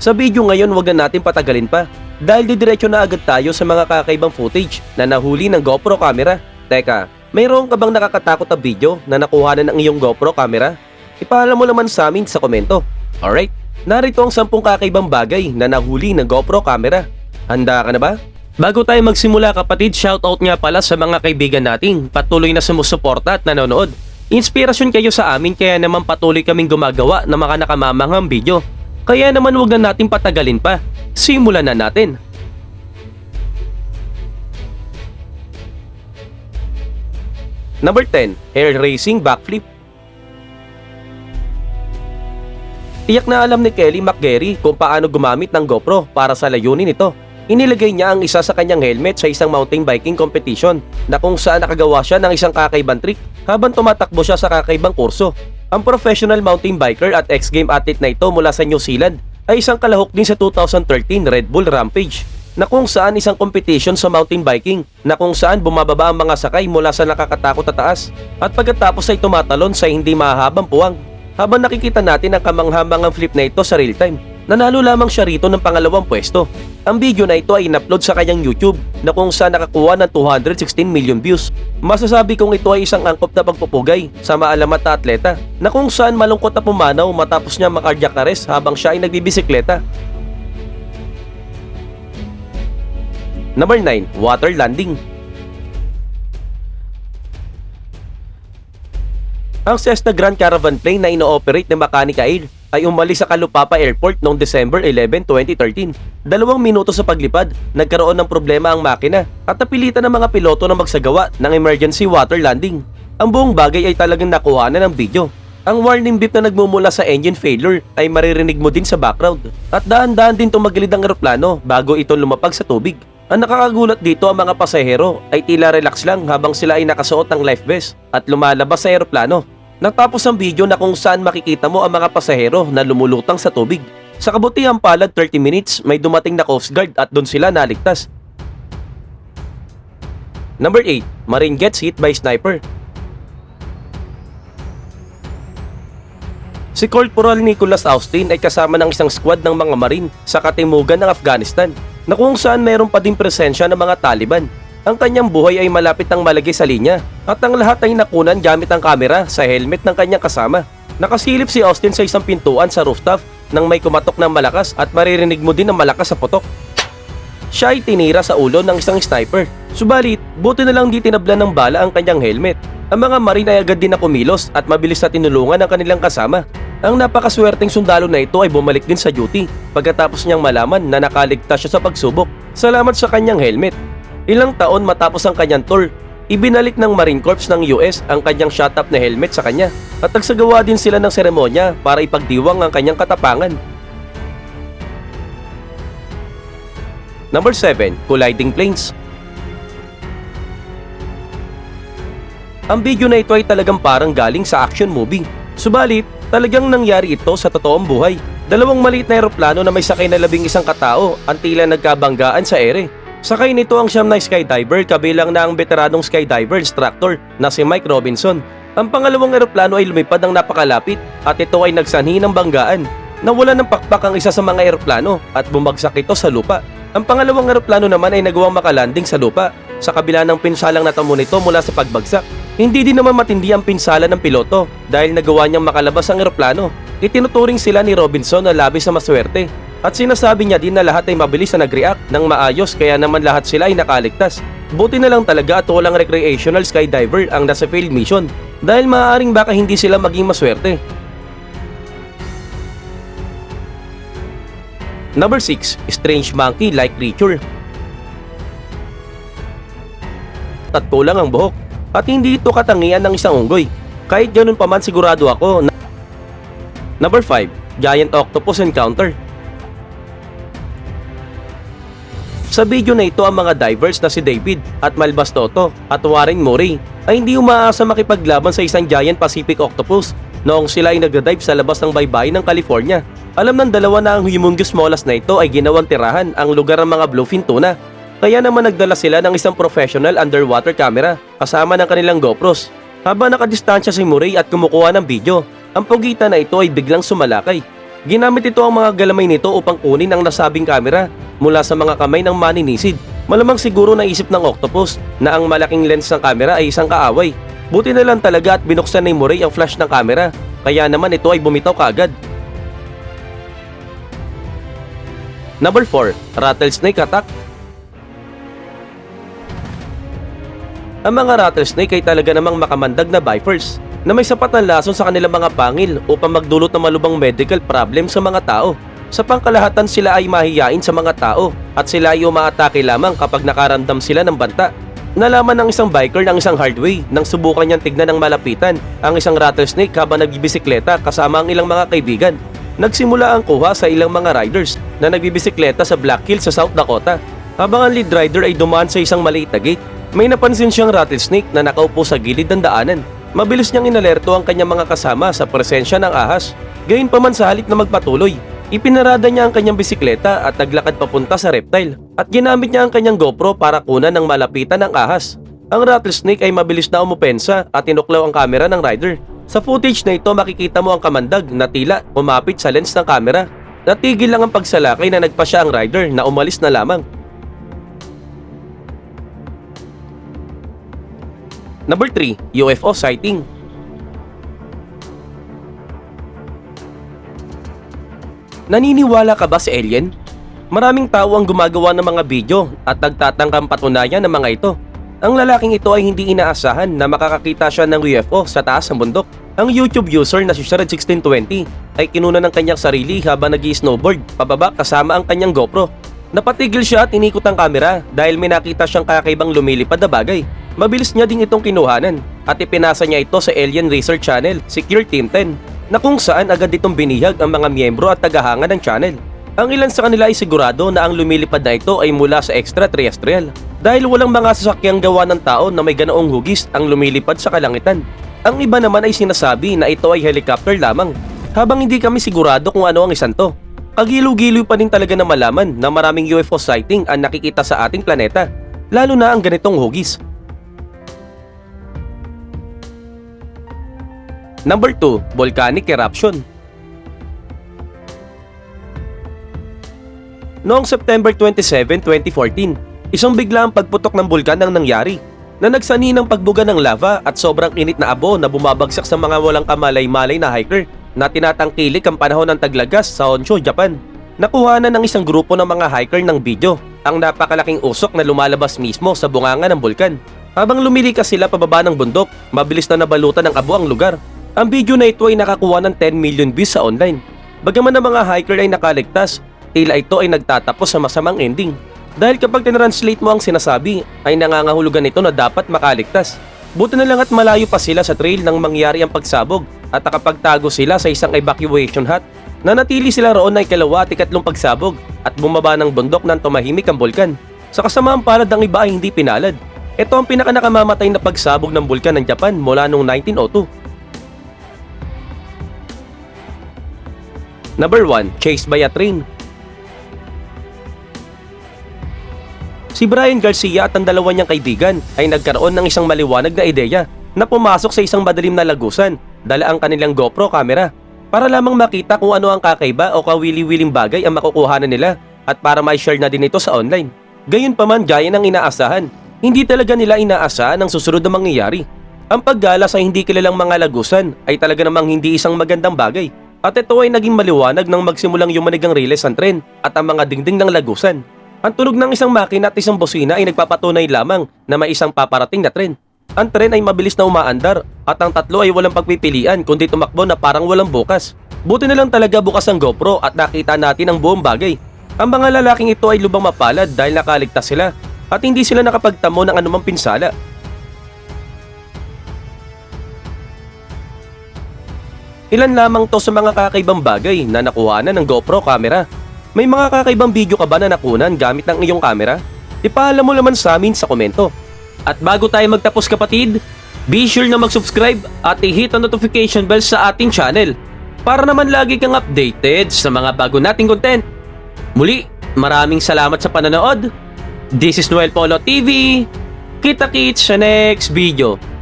Sa video ngayon wag na natin patagalin pa dahil didiretso na agad tayo sa mga kakaibang footage na nahuli ng GoPro camera. Teka, mayroon ka bang nakakatakot na video na nakuha na ng iyong GoPro camera? Ipaalam mo naman sa amin sa komento. Alright, narito ang 10 kakaibang bagay na nahuli ng GoPro camera. Handa ka na ba? Bago tayo magsimula kapatid, shoutout nga pala sa mga kaibigan nating patuloy na sumusuporta at nanonood. Inspirasyon kayo sa amin kaya naman patuloy kaming gumagawa ng mga nakamamanghang video. Kaya naman wag na natin patagalin pa. Simulan na natin. Number 10, Air Racing Backflip. Tiyak na alam ni Kelly McGarry kung paano gumamit ng GoPro para sa layunin nito. Inilagay niya ang isa sa kanyang helmet sa isang mountain biking competition na kung saan nakagawa siya ng isang kakaibang trick habang tumatakbo siya sa kakaibang kurso. Ang professional mountain biker at ex-game athlete na ito mula sa New Zealand ay isang kalahok din sa 2013 Red Bull Rampage na kung saan isang competition sa mountain biking na kung saan bumababa ang mga sakay mula sa nakakatakot na taas at pagkatapos ay tumatalon sa hindi mahahabang puwang. Habang nakikita natin ang kamanghamangang flip na ito sa real time, nanalo lamang siya rito ng pangalawang pwesto. Ang video na ito ay in-upload sa kanyang YouTube na kung saan nakakuha ng 216 million views. Masasabi kong ito ay isang angkop na pagpupugay sa maalamat na atleta na kung saan malungkot na pumanaw matapos niya makardiac arrest habang siya ay nagbibisikleta. Number 9, water landing. Ang Cessna Grand Caravan plane na ino-operate ng Macanica Air ay umalis sa Calupapa Airport noong December 11, 2013. Dalawang minuto sa paglipad, nagkaroon ng problema ang makina at napilitan ng mga piloto na magsagawa ng emergency water landing. Ang buong bagay ay talagang nakuha na ng video. Ang warning beep na nagmumula sa engine failure ay maririnig mo din sa background. At daan-daan din tumagilid ang eroplano bago ito lumapag sa tubig. Ang nakakagulat dito ang mga pasahero ay tila relax lang habang sila ay nakasuot ng life vest at lumalabas sa eroplano. Natapos ang video na kung saan makikita mo ang mga pasahero na lumulutang sa tubig. Sa kabutihang palad 30 minutes, may dumating na Coast Guard at doon sila naligtas. Number 8, Marine gets hit by sniper. Si Corporal Nicholas Austin ay kasama ng isang squad ng mga Marine sa katimugan ng Afghanistan na kung saan mayroon pa din presensya ng mga Taliban. Ang kanyang buhay ay malapit ng malagay sa linya at ang lahat ay nakunan gamit ang kamera sa helmet ng kanyang kasama. Nakasilip si Austin sa isang pintuan sa rooftop nang may kumatok ng malakas at maririnig mo din ng malakas sa putok. Siya ay tinira sa ulo ng isang sniper. Subalit, buti na lang di tinablan ng bala ang kanyang helmet. Ang mga marine ay agad din na kumilos at mabilis na tinulungan ang kanilang kasama. Ang napakaswerteng sundalo na ito ay bumalik din sa duty pagkatapos niyang malaman na nakaligtas siya sa pagsubok. Salamat sa kanyang helmet. Ilang taon matapos ang kanyang tour, ibinalik ng Marine Corps ng US ang kanyang shot-up na helmet sa kanya at nagsagawa din sila ng seremonya para ipagdiwang ang kanyang katapangan. Number 7, Colliding Planes. Ang video na ito ay talagang parang galing sa action movie. Subalit, talagang nangyari ito sa totoong buhay. Dalawang maliit na eroplano na may sakay na labing isang katao ang tila nagkabanggaan sa ere. Sakay nito ang siyam na skydiver kabilang na ang veteranong skydiver instructor na si Mike Robinson. Ang pangalawang eroplano ay lumipad ng napakalapit at ito ay nagsanhi ng banggaan. Nawala ng pakpak ang isa sa mga eroplano at bumagsak ito sa lupa. Ang pangalawang eroplano naman ay nagawang makalanding sa lupa sa kabila ng pinsalang natamo nito mula sa pagbagsak. Hindi din naman matindi ang pinsala ng piloto dahil nagawa niyang makalabas ang eroplano. Itinuturing sila ni Robinson na labis na maswerte at sinasabi niya din na lahat ay mabilis na nag-react ng maayos kaya naman lahat sila ay nakaligtas. Buti na lang talaga at walang recreational skydiver ang nasa failed mission dahil maaaring baka hindi sila maging maswerte. Number 6, Strange Monkey-like creature. At kulang ang buhok. At hindi ito katangian ng isang unggoy. Kahit ganun pa man sigurado ako na... Number 5, Giant Octopus Encounter. Sa video na ito ang mga divers na si David at Malbas Toto at Warren Murray ay hindi umaasa makipaglaban sa isang giant Pacific octopus noong sila ay nagda-dive sa labas ng baybayin ng California. Alam ng dalawa na ang humongous mollusk na ito ay ginawang tirahan ang lugar ng mga bluefin tuna. Kaya naman nagdala sila ng isang professional underwater camera kasama ng kanilang GoPros. Habang nakadistansya si Murray at kumukuha ng video, ang pugita na ito ay biglang sumalakay. Ginamit ito ang mga galamay nito upang kunin ang nasabing kamera mula sa mga kamay ng maninisid. Malamang siguro naisip ng octopus na ang malaking lens ng kamera ay isang kaaway. Buti na lang talaga at binuksan ni Murray ang flash ng kamera, kaya naman ito ay bumitaw kaagad. Number 4, Rattlesnake Attack Ang mga rattlesnake ay talaga namang makamandag na vipers na may sapat na lason sa kanilang mga pangil upang magdulot ng malubang medical problem sa mga tao. Sa pangkalahatan sila ay mahiyain sa mga tao at sila ay umaatake lamang kapag nakaramdam sila ng banta. Nalaman ng isang biker ng isang hardway nang subukan niyang tignan ng malapitan ang isang rattlesnake habang nagbibisikleta kasama ang ilang mga kaibigan. Nagsimula ang kuha sa ilang mga riders na nagbibisikleta sa Black Hills sa South Dakota. Habang ang lead rider ay dumaan sa isang maliit na gate, may napansin siyang rattlesnake na nakaupo sa gilid ng daanan. Mabilis niyang inalerto ang kanyang mga kasama sa presensya ng ahas. Gayunpaman sa halip na magpatuloy, ipinarada niya ang kanyang bisikleta at naglakad papunta sa reptile at ginamit niya ang kanyang GoPro para kunan ng malapitan ng ahas. Ang rattlesnake ay mabilis na umupensa at tinuklaw ang kamera ng rider. Sa footage na ito makikita mo ang kamandag na tila umapit sa lens ng kamera. Natigil lang ang pagsalakay na nagpa siya ang rider na umalis na lamang. Number 3, UFO sighting. Naniniwala ka ba sa alien? Maraming tao ang gumagawa ng mga video at nagtatangkang patunayan ng mga ito. Ang lalaking ito ay hindi inaasahan na makakakita siya ng UFO sa taas ng bundok. Ang YouTube user na si Shared1620 ay kinuna ng kanyang sarili habang nag snowboard pababa kasama ang kanyang GoPro. Napatigil siya at inikot ang kamera dahil may nakita siyang kakaibang lumilipad na bagay. Mabilis niya ding itong kinuhanan at ipinasa niya ito sa Alien Research Channel, Secure Team 10, na kung saan agad itong binihag ang mga miyembro at tagahanga ng channel. Ang ilan sa kanila ay sigurado na ang lumilipad na ito ay mula sa extraterrestrial dahil walang mga sasakyang gawa ng tao na may ganoong hugis ang lumilipad sa kalangitan. Ang iba naman ay sinasabi na ito ay helicopter lamang habang hindi kami sigurado kung ano ang isan to. Kagiliw-giliw pa din talaga na malaman na maraming UFO sighting ang nakikita sa ating planeta, lalo na ang ganitong hugis. Number 2, volcanic eruption. Noong September 27, 2014, isang biglaang pagputok ng bulkan ang nangyari na nagsani ng pagbuga ng lava at sobrang init na abo na bumabagsak sa mga walang kamalay-malay na hiker na tinatangkilik ang panahon ng taglagas sa Honshu, Japan. Nakuha na ng isang grupo ng mga hiker ng video ang napakalaking usok na lumalabas mismo sa bunganga ng bulkan. Habang lumilikas sila pababa ng bundok, mabilis na nabalutan ng abo ang lugar. Ang video na ito ay nakakuha ng 10 million views sa online. Bagaman ang mga hiker ay nakaligtas, tila ito ay nagtatapos sa masamang ending. Dahil kapag tinranslate mo ang sinasabi, ay nangangahulugan ito na dapat makaligtas. Buti na lang at malayo pa sila sa trail nang mangyari ang pagsabog at nakapagtago sila sa isang evacuation hut. Nanatili sila roon ay kalawa at ikatlong pagsabog at bumaba ng bundok nang tumahimik ang bulkan. Sa kasamaang palad ng iba ay hindi pinalad. Ito ang pinakanakamamatay na pagsabog ng bulkan ng Japan mula noong 1902. Number 1, chased by a train. Si Brian Garcia at ang dalawa niyang kaibigan ay nagkaroon ng isang maliwanag na ideya na pumasok sa isang madilim na lagusan, dala ang kanilang GoPro camera para lamang makita kung ano ang kakaiba o kawili-wiling bagay ang makukuhanan nila at para may share na din ito sa online. Gayunpaman gaya ng inaasahan, hindi talaga nila inaasahan ang susunod na mangyayari. Ang paggala sa hindi kilalang mga lagusan ay talaga namang hindi isang magandang bagay at ito ay naging maliwanag nang magsimulang yumanig ang riles ng tren at ang mga dingding ng lagusan. Ang tunog ng isang makina at isang bosina ay nagpapatunay lamang na may isang paparating na tren. Ang tren ay mabilis na umaandar at ang tatlo ay walang pagpipilian kundi tumakbo na parang walang bukas. Buti na lang talaga bukas ang GoPro at nakita natin ang buong bagay. Ang mga lalaking ito ay lubang mapalad dahil nakaligtas sila at hindi sila nakapagtamo ng anumang pinsala. Ilan lamang to sa mga kakaibang bagay na nakuhanan ng GoPro camera. May mga kakaibang video ka ba na nakunan gamit ng iyong camera? Ipaalam mo naman sa amin sa komento. At bago tayo magtapos kapatid, be sure na mag-subscribe at i-hit ang notification bell sa ating channel para naman lagi kang updated sa mga bago nating content. Muli, maraming salamat sa panonood. This is Noel Polo TV. Kita-kits sa next video.